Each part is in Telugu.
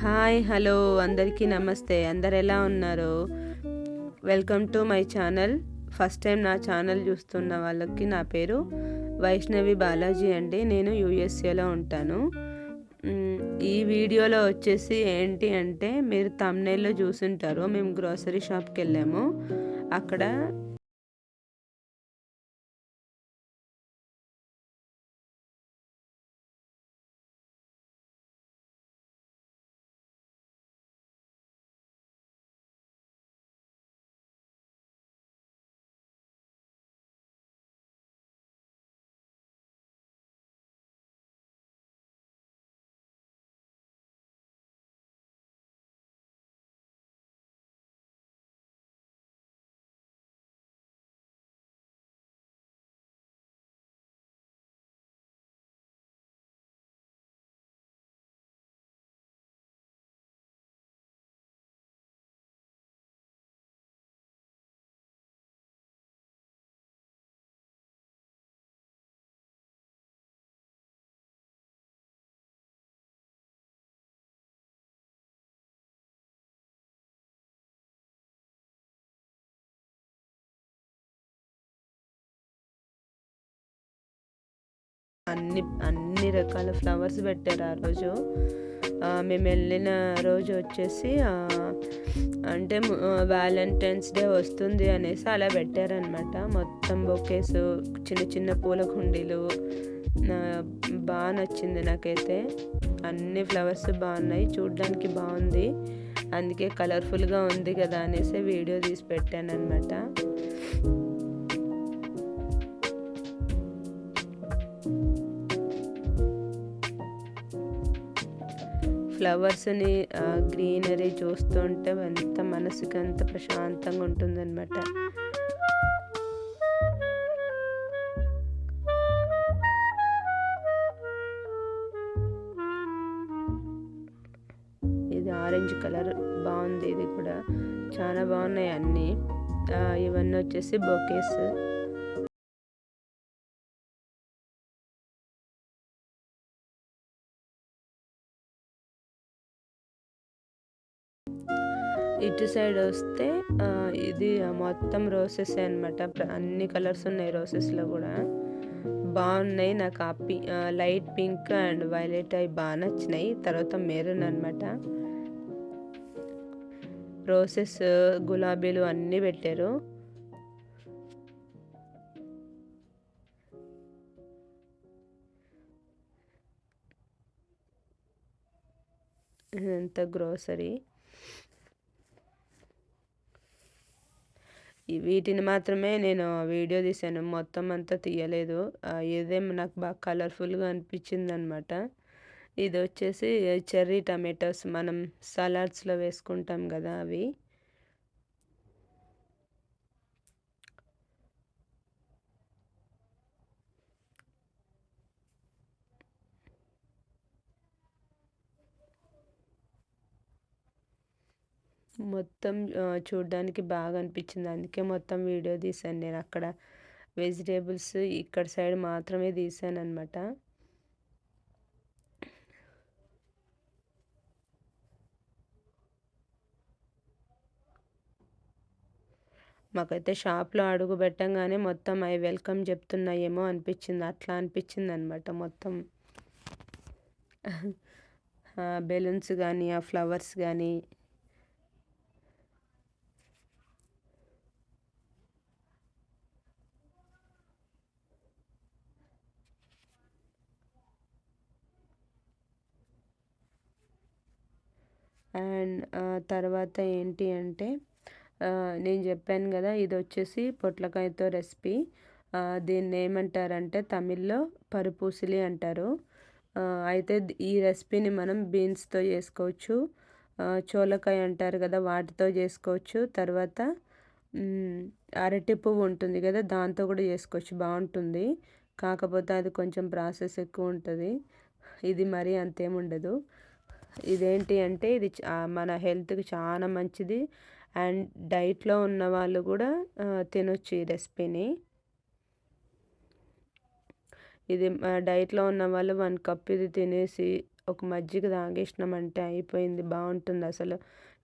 హాయ్ హలో అందరికీ నమస్తే. అందరు ఎలా ఉన్నారు? Welcome to my channel. First time నా ఛానల్ చూస్తున్న వాళ్ళకి నా పేరు వైష్ణవి బాలాజీ అండి. నేను యూఎస్ఏలో ఉంటాను. ఈ వీడియోలో వచ్చేసి ఏంటి అంటే మీరు తమ్నేల్లో చూసుంటారు. మేము గ్రోసరీ షాప్కి వెళ్ళాము. అక్కడ అన్ని అన్ని రకాల ఫ్లవర్స్ పెట్టారు ఆ రోజు. మేము వెళ్ళిన రోజు వచ్చేసి అంటే వ్యాలంటైన్స్ డే వస్తుంది అనేసి అలా పెట్టారనమాట మొత్తం బొకేస్ చిన్న చిన్న పూల కుండీలు బాగా నచ్చింది నాకైతే. అన్ని ఫ్లవర్స్ బాగున్నాయి చూడడానికి బాగుంది. అందుకే కలర్ఫుల్గా ఉంది కదా అనేసి వీడియో తీసి పెట్టాను అనమాట ఫ్లవర్స్ని గ్రీనరీ చూస్తుంటే ఎంత మనసుకి అంత ప్రశాంతంగా ఉంటుందన్నమాట. ఇది ఆరెంజ్ కలర్ బాగుంది. ఇది కూడా చాలా బాగున్నాయి అన్నీ. ఇవన్నీ వచ్చేసి బొకేస్. ఇటు సైడ్ వస్తే ఇది మొత్తం రోసెస్ అనమాట అన్ని కలర్స్ ఉన్నాయి రోసెస్లో కూడా. బాగున్నాయి నాకు. ఆ పి లైట్ పింక్ అండ్ వైలెట్ అవి బాగా నచ్చినాయి. తర్వాత మెరూన్ అనమాట రోసెస్ గులాబీలు అన్నీ పెట్టారు. ఇదంతా గ్రోసరీ వీటిని మాత్రమే నేను వీడియో తీశాను మొత్తం అంతా తీయలేదు. ఆ, ఇదేం నాకు బాగా కలర్ఫుల్గా అనిపించింది అనమాట ఇది వచ్చేసి చెర్రీ టమాటోస్. మనం సలాడ్స్లో వేసుకుంటాం కదా అవి. మొత్తం చూడడానికి బాగా అనిపించింది అందుకే మొత్తం వీడియో తీశాను నేను అక్కడ. వెజిటేబుల్స్ ఇక్కడ సైడ్ మాత్రమే తీసాను అనమాట మాకైతే షాప్లో అడుగు పెట్టంగానే మొత్తం అవి వెల్కమ్ చెప్తున్నాయేమో అనిపించింది. అట్లా అనిపించింది అనమాట మొత్తం బెలూన్స్ కానీ ఆ ఫ్లవర్స్ కానీ అండ్ తర్వాత ఏంటి అంటే నేను చెప్పాను కదా ఇది వచ్చేసి పొట్లకాయతో రెసిపీ. దీన్ని ఏమంటారంటే తమిళ్ళో పరుపూసిలి అంటారు. అయితే ఈ రెసిపీని మనం బీన్స్తో చేసుకోవచ్చు. చోలకాయ అంటారు కదా వాటితో చేసుకోవచ్చు. తర్వాత అరటి పువ్వు ఉంటుంది కదా దాంతో కూడా చేసుకోవచ్చు. బాగుంటుంది. కాకపోతే అది కొంచెం ప్రాసెస్ ఎక్కువ ఉంటుంది. ఇది మరీ అంతేముండదు ఇదేంటి అంటే ఇది మన హెల్త్కి చాలా మంచిది. అండ్ డైట్లో ఉన్న వాళ్ళు కూడా తినొచ్చు ఈ రెసిపీని. ఇది డైట్లో ఉన్న వాళ్ళు వన్ కప్ ఇది తినేసి ఒక మజ్జిగ తాగేసినామంటే అయిపోయింది బాగుంటుంది అసలు.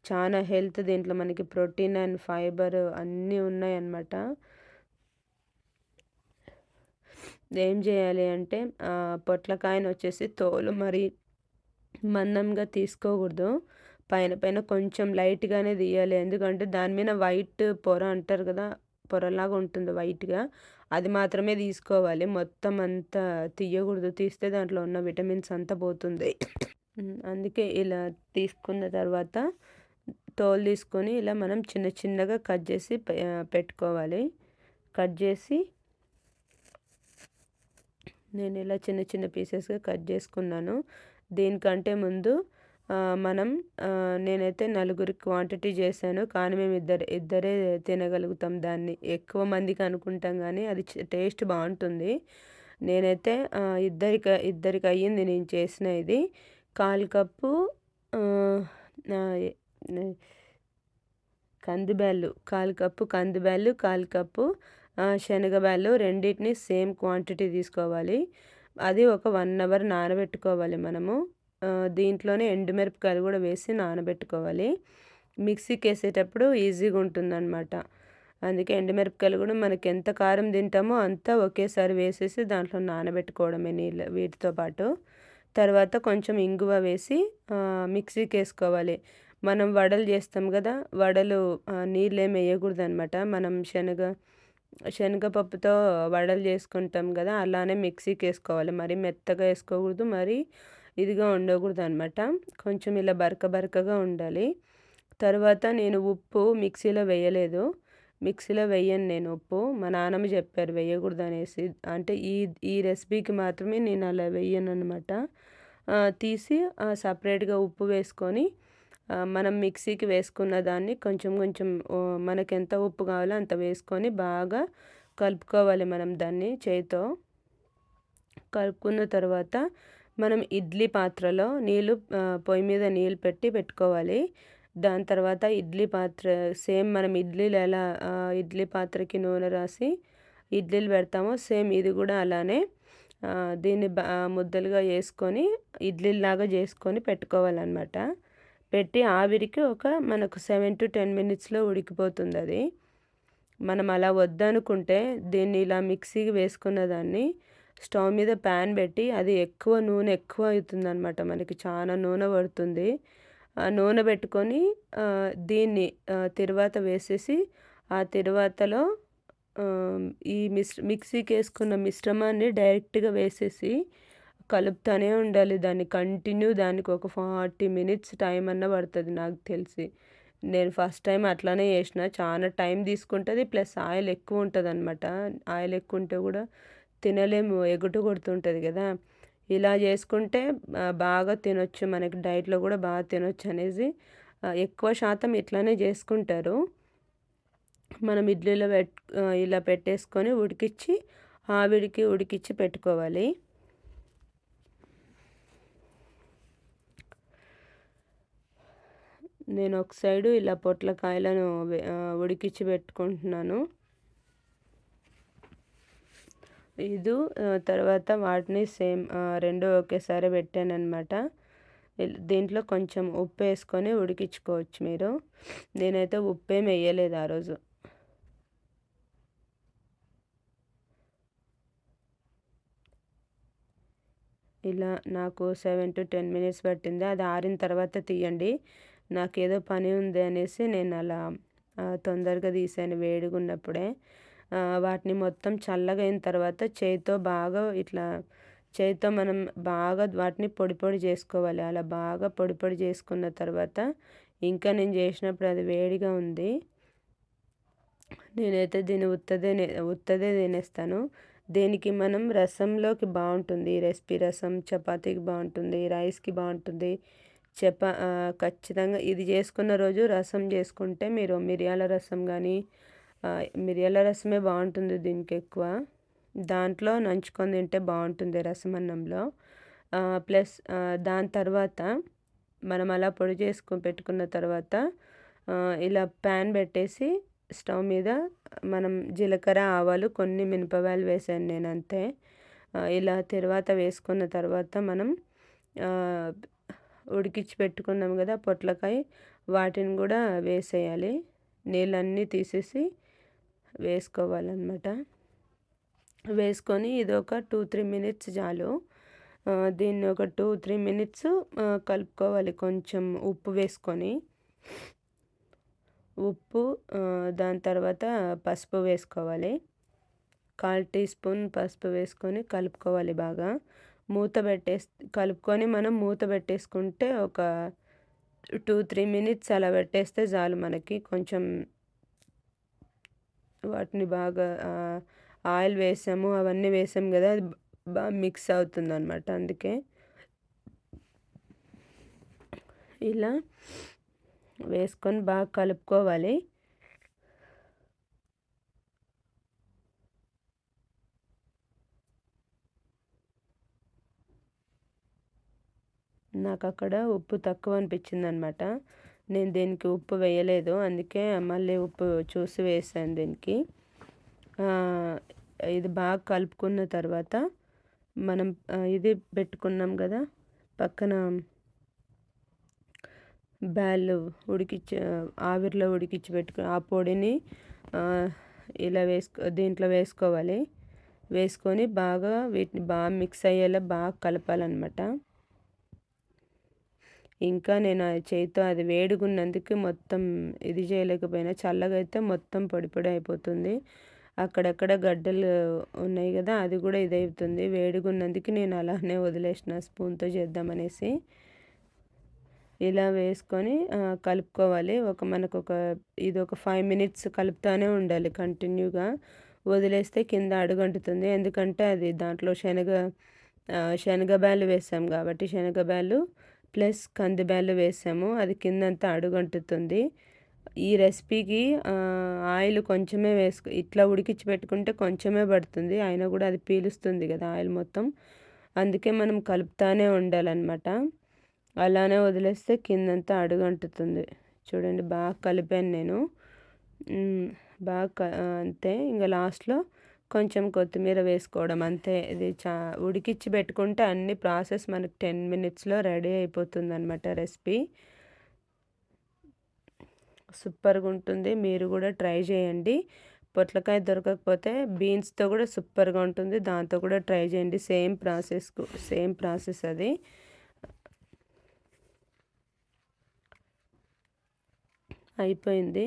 చాలా హెల్త్ దీంట్లో మనకి ప్రోటీన్ అండ్ ఫైబర్ అన్నీ ఉన్నాయన్నమాట. ఏం చేయాలి అంటే పొట్లకాయను వచ్చేసి తోలు మరి మందంగా తీసుకోకూడదు. పైన పైన కొంచెం లైట్గానే తీయాలి. ఎందుకంటే దాని మీద వైట్ పొర అంటారు కదా పొరలాగా ఉంటుంది వైట్గా. అది మాత్రమే తీసుకోవాలి. మొత్తం అంతా తీయకూడదు. తీస్తే దాంట్లో ఉన్న విటమిన్స్ అంతా పోతుంది. అందుకే ఇలా తీసుకున్న తర్వాత తోలు తీసుకొని ఇలా మనం చిన్న చిన్నగా కట్ చేసి పెట్టుకోవాలి. కట్ చేసి నేను ఇలా చిన్న చిన్న పీసెస్గా కట్ చేసుకున్నాను. దీనికంటే ముందు మనం నేనైతే నలుగురికి క్వాంటిటీ చేశాను. కానీ మేము ఇద్దరు ఇద్దరే తినగలుగుతాం దాన్ని. ఎక్కువ మందికి అనుకుంటాం కానీ అది టేస్ట్ బాగుంటుంది. నేనైతే ఇద్దరికి ఇద్దరికి అయ్యింది నేను చేసిన ఇది. కాలు కప్పు కందిబ్యాళ్ళు. కాలు కప్పు కందిబ్యాళ్ళు కాలు కప్పు శనగబ్యాళ్ళు రెండింటిని సేమ్ క్వాంటిటీ తీసుకోవాలి. అది ఒక వన్ అవర్ నానబెట్టుకోవాలి మనము. దీంట్లోనే ఎండుమిరపకాయలు కూడా వేసి నానబెట్టుకోవాలి. మిక్సీకి వేసేటప్పుడు ఈజీగా ఉంటుందన్నమాట. అందుకే ఎండుమిరపకాయలు కూడా మనకి ఎంత కారం తింటామో అంతా ఒకేసారి వేసేసి దాంట్లో నానబెట్టుకోవడమే నీళ్ళు వీటితో పాటు. తర్వాత కొంచెం ఇంగువ వేసి మిక్సీకి వేసుకోవాలి మనం వడలు చేస్తాం కదా వడలు నీళ్ళు ఏమి వేయకూడదు అనమాట మనం శనగ శనగపప్పుతో వడలు చేసుకుంటాం కదా అలానే మిక్సీకి వేసుకోవాలి మరి మెత్తగా వేసుకోకూడదు మరి ఇదిగా ఉండకూడదు అనమాట కొంచెం ఇలా బరక బరకగా ఉండాలి. తర్వాత నేను ఉప్పు మిక్సీలో వేయలేదు. మిక్సీలో వేయను నేను ఉప్పు. మా నాన్నమ్మ చెప్పారు వేయకూడదు అనేసి అంటే ఈ ఈ రెసిపీకి మాత్రమే నేను అలా వేయను అనమాట తీసి సపరేట్గా ఉప్పు వేసుకొని మనం మిక్సీకి వేసుకున్న దాన్ని కొంచెం కొంచెం మనకు ఎంత ఉప్పు కావాలో అంత వేసుకొని బాగా కలుపుకోవాలి మనం దాన్ని చేతితో. కలుపుకున్న తర్వాత మనం ఇడ్లీ పాత్రలో నీళ్ళు పొయ్యి మీద నీళ్ళు పెట్టి పెట్టుకోవాలి. దాని తర్వాత ఇడ్లీ పాత్ర సేమ్ మనం ఇడ్లీలు ఎలా ఇడ్లీ పాత్రకి నూనె రాసి ఇడ్లీలు పెడతామో సేమ్ ఇది కూడా అలానే దీన్ని ముద్దలుగా వేసుకొని ఇడ్లీలాగా చేసుకొని పెట్టుకోవాలన్నమాట. పెట్టి ఆవిరికి ఒక మనకు సెవెన్ టు టెన్ మినిట్స్లో ఉడికిపోతుంది అది మనం అలా వద్దనుకుంటే దీన్ని ఇలా మిక్సీకి వేసుకున్న దాన్ని స్టవ్ మీద ప్యాన్ పెట్టి అది ఎక్కువ నూనె ఎక్కువ అవుతుంది అనమాట మనకి చాలా నూనె పడుతుంది. ఆ నూనె పెట్టుకొని దీన్ని తిరువాత వేసేసి ఆ తిరువాతలో ఈ మిస్ మిక్సీకి వేసుకున్న మిశ్రమాన్ని డైరెక్ట్గా వేసేసి కలుపుతూనే ఉండాలి. దాన్ని కంటిన్యూ దానికి ఒక ఫార్టీ మినిట్స్ టైం అన్న పడుతుంది నాకు తెలిసి. నేను ఫస్ట్ టైం అట్లానే చేసిన. చాలా టైం తీసుకుంటుంది. ప్లస్ ఆయిల్ ఎక్కువ ఉంటుంది అనమాట ఆయిల్ ఎక్కువ ఉంటే కూడా తినలేము. ఎగుటు కొడుతుంటుంది కదా. ఇలా చేసుకుంటే బాగా తినొచ్చు. మనకి డైట్లో కూడా బాగా తినొచ్చు అనేసి ఎక్కువ శాతం ఇట్లానే చేసుకుంటారు. మనం ఇడ్లీలో పెట్ ఇలా పెట్టేసుకొని ఉడికిచ్చి ఆవిడికి ఉడికిచ్చి పెట్టుకోవాలి. నేను ఒక సైడు ఇలా పొట్లకాయలను ఉడికించి పెట్టుకుంటున్నాను. ఇది తర్వాత వాటిని సేమ్ రెండు ఒకేసారి పెట్టాను అనమాట దీంట్లో కొంచెం ఉప్పు వేసుకొని ఉడికించుకోవచ్చు మీరు. నేనైతే ఉప్పు ఏమి వేయలేదు ఆ రోజు. ఇలా నాకు సెవెన్ టు టెన్ మినిట్స్ పట్టింది. అది ఆరిన తర్వాత తీయండి. నాకేదో పని ఉంది అనేసి నేను అలా తొందరగా తీసాను వేడిగా ఉన్నప్పుడే వాటిని మొత్తం చల్లగా అయిన తర్వాత చేతితో బాగా ఇట్లా చేతితో మనం బాగా వాటిని పొడి పొడి చేసుకోవాలి. అలా బాగా పొడి పొడి చేసుకున్న తర్వాత ఇంకా నేను చేసినప్పుడు అది వేడిగా ఉంది. నేనైతే దీన్ని ఉత్తదే ఉత్తదే తినేస్తాను. దీనికి మనం రసంలోకి బాగుంటుంది. రెసిపీ రసం చపాతీకి బాగుంటుంది రైస్కి బాగుంటుంది చపా ఖచ్చితంగా ఇది చేసుకున్న రోజు రసం చేసుకుంటే మీరు మిరియాల రసం కానీ మిరియాల రసమే బాగుంటుంది దీనికి ఎక్కువ. దాంట్లో నంచుకొని తింటే బాగుంటుంది రసం అన్నంలో. ప్లస్ దాని తర్వాత మనం అలా పొడి చేసుకొని పెట్టుకున్న తర్వాత ఇలా ప్యాన్ పెట్టేసి స్టవ్ మీద మనం జీలకర్ర ఆవాలు కొన్ని మినపవాయలు వేసాను నేను అంతే ఇలా తర్వాత వేసుకున్న తర్వాత మనం ఉడికించి పెట్టుకున్నాం కదా పొట్లకాయ వాటిని కూడా వేసేయాలి. నీళ్ళన్నీ తీసేసి వేసుకోవాలన్నమాట. వేసుకొని ఇది ఒక టూ త్రీ మినిట్స్ చాలు. దీన్ని ఒక టూ త్రీ మినిట్స్ కలుపుకోవాలి కొంచెం ఉప్పు వేసుకొని. ఉప్పు దాని తర్వాత పసుపు వేసుకోవాలి. కాల్ టీ స్పూన్ పసుపు వేసుకొని కలుపుకోవాలి బాగా. మూత పెట్టేసి కలుపుకొని మనం మూత పెట్టేసుకుంటే ఒక టూ త్రీ మినిట్స్ అలా పెట్టేస్తే చాలు మనకి. కొంచెం వాటిని బాగా ఆయిల్ వేసాము అవన్నీ వేసాము కదా అది బాగా మిక్స్ అవుతుంది అనమాట అందుకే. ఇలా వేసుకొని బాగా కలుపుకోవాలి. నాకు అక్కడ ఉప్పు తక్కువ అనిపించింది అనమాట నేను దీనికి ఉప్పు వేయలేదు. అందుకే మళ్ళీ ఉప్పు చూసి వేసాను దీనికి. ఇది బాగా కలుపుకున్న తర్వాత మనం ఇది పెట్టుకున్నాం కదా పక్కన బ్యాళ్ళు ఉడికిచ్చి ఆవిరిలో ఉడికించి పెట్టుకుని ఆ పొడిని ఇలా వేసుకో దీంట్లో వేసుకోవాలి. వేసుకొని బాగా వీటిని బాగా మిక్స్ అయ్యేలా బాగా కలపాలన్నమాట. ఇంకా నేను ఆ చేతితో అది వేడిగున్నందుకు మొత్తం ఇది చేయలేకపోయినా. చల్లగా అయితే మొత్తం పొడి పొడి అయిపోతుంది. అక్కడక్కడ గడ్డలు ఉన్నాయి కదా అది కూడా ఇదవుతుంది వేడిగున్నందుకు నేను అలానే వదిలేసిన స్పూన్తో చేద్దామనేసి ఇలా వేసుకొని కలుపుకోవాలి. ఒక మనకు ఒక ఇది ఒక ఫైవ్ మినిట్స్ కలుపుతూనే ఉండాలి కంటిన్యూగా. వదిలేస్తే కింద అడుగంటుతుంది. ఎందుకంటే అది దాంట్లో శనగ శనగబ్యాలు వేసాం కాబట్టి శనగబ్యాలు ప్లస్ కందిబ్యాలు వేసాము. అది కిందంతా అడుగంటుతుంది. ఈ రెసిపీకి ఆయిల్ కొంచెమే వేసుకో ఇట్లా ఉడికించి పెట్టుకుంటే కొంచెమే పడుతుంది. అయినా కూడా అది పీలుస్తుంది కదా ఆయిల్ మొత్తం. అందుకే మనం కలుపుతానే ఉండాలన్నమాట. అలానే వదిలేస్తే కిందంతా అడుగంటుతుంది. చూడండి బాగా కలిపాను నేను. బాగా అంతే. ఇంకా లాస్ట్లో కొంచెం కొత్తిమీర వేసుకోవడం అంతే. ఇది చా ఉడికిచ్చి పెట్టుకుంటే అన్ని ప్రాసెస్ మనకి టెన్ మినిట్స్లో రెడీ అయిపోతుంది అనమాట రెసిపీ. సూపర్గా ఉంటుంది. మీరు కూడా ట్రై చేయండి. పొట్లకాయ దొరకకపోతే బీన్స్తో కూడా సూపర్గా ఉంటుంది. దాంతో కూడా ట్రై చేయండి. సేమ్ ప్రాసెస్ సేమ్ ప్రాసెస్ అది. అయిపోయింది.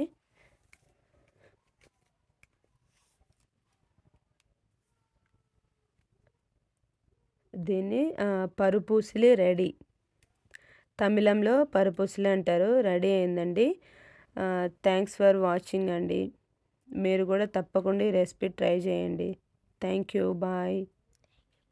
దీన్ని పరుపూసిలి రెడీ. తమిళంలో పరుపూసిలి అంటారు. రెడీ అయిందండి. థ్యాంక్స్ ఫర్ వాచింగ్ అండి. మీరు కూడా తప్పకుండా ఈ రెసిపీ ట్రై చేయండి. Thank you. బాయ్.